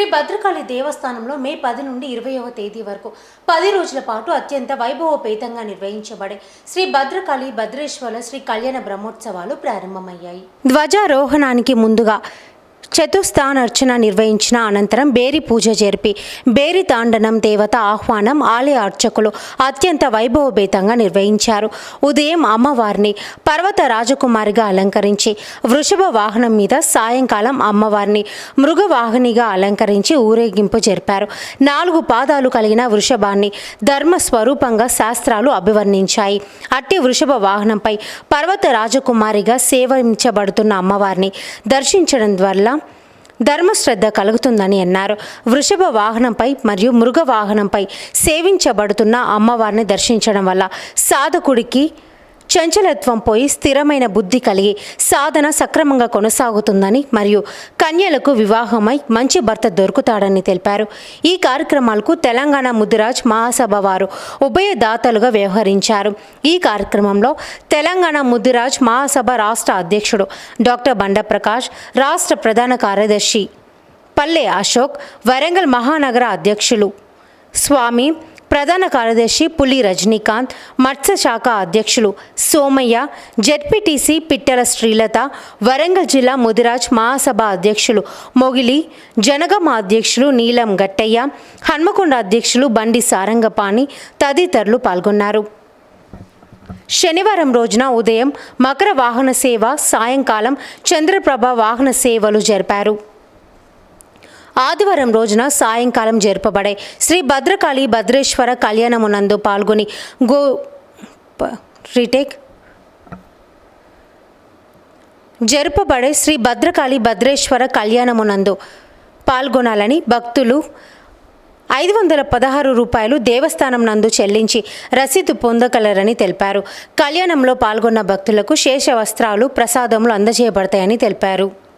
శ్రీ భద్రకాళి దేవస్థానంలో మే పది నుండి ఇరవైవ తేదీ వరకు పది రోజుల పాటు అత్యంత వైభవోపేతంగా నిర్వహించబడే శ్రీ భద్రకాళి భద్రేశ్వర శ్రీ కళ్యాణ బ్రహ్మోత్సవాలు ప్రారంభమయ్యాయి. ధ్వజారోహణానికి ముందుగా చతుస్థానర్చన నిర్వహించిన అనంతరం బేరి పూజ జరిపి బేరి తాండనం దేవత ఆహ్వానం ఆలయ అర్చకులు అత్యంత వైభవభేతంగా నిర్వహించారు. ఉదయం అమ్మవారిని పర్వత రాజకుమారిగా అలంకరించి వృషభ వాహనం మీద సాయంకాలం అమ్మవారిని మృగవాహినిగా అలంకరించి ఊరేగింపు జరిపారు. నాలుగు పాదాలు కలిగిన వృషభాన్ని ధర్మ స్వరూపంగా శాస్త్రాలు అభివర్ణించాయి. అట్టి వృషభ వాహనంపై పర్వత రాజకుమారిగా సేవించబడుతున్న అమ్మవారిని దర్శించడం వల్ల ధర్మశ్రద్ధ కలుగుతుందని అన్నారు. వృషభ వాహనంపై మరియు మృగ వాహనంపై సేవించబడుతున్న అమ్మవారిని దర్శించడం వల్ల సాధకుడికి చంచలత్వం పోయి స్థిరమైన బుద్ధి కలిగి సాధన సక్రమంగా కొనసాగుతుందని మరియు కన్యలకు వివాహమై మంచి భర్త దొరుకుతాడని తెలిపారు. ఈ కార్యక్రమాలకు తెలంగాణ ముదిరాజ్ మహాసభ వారు ఉభయదాతలుగా వ్యవహరించారు. ఈ కార్యక్రమంలో తెలంగాణ ముదిరాజ్ మహాసభ రాష్ట్ర అధ్యక్షుడు డాక్టర్ బండప్రకాష్ రాష్ట్ర ప్రధాన కార్యదర్శి పల్లె అశోక్ వరంగల్ మహానగర అధ్యక్షులు స్వామి ప్రధాన కార్యదర్శి పులి రజనీకాంత్ మత్స్య శాఖ అధ్యక్షులు సోమయ్య జెడ్పీటీసీ పిట్టెల శ్రీలత వరంగల్ జిల్లా ముదిరాజ్ మహాసభ అధ్యక్షులు మొగిలి జనగమ అధ్యక్షులు నీలం గట్టయ్య హన్మకొండ అధ్యక్షులు బండి సారంగపాణి తదితరులు పాల్గొన్నారు. శనివారం రోజున ఉదయం మకర వాహన సేవ సాయంకాలం చంద్రప్రభ వాహన సేవలు జరిపారు. ఆదివారం రోజున సాయంకాలం జరుపబడే శ్రీ భద్రకాళి భద్రేశ్వర కళ్యాణమునందు పాల్గొని గో రీటేక్. జరుపబడే శ్రీ భద్రకాళి భద్రేశ్వర కళ్యాణమునందు పాల్గొనాలని భక్తులు ఐదు వందల పదహారు రూపాయలు దేవస్థానం నందు చెల్లించి రసీదు పొందగలరని తెలిపారు. కళ్యాణంలో పాల్గొన్న భక్తులకు శేష వస్త్రాలు ప్రసాదములు అందజేయబడతాయని తెలిపారు.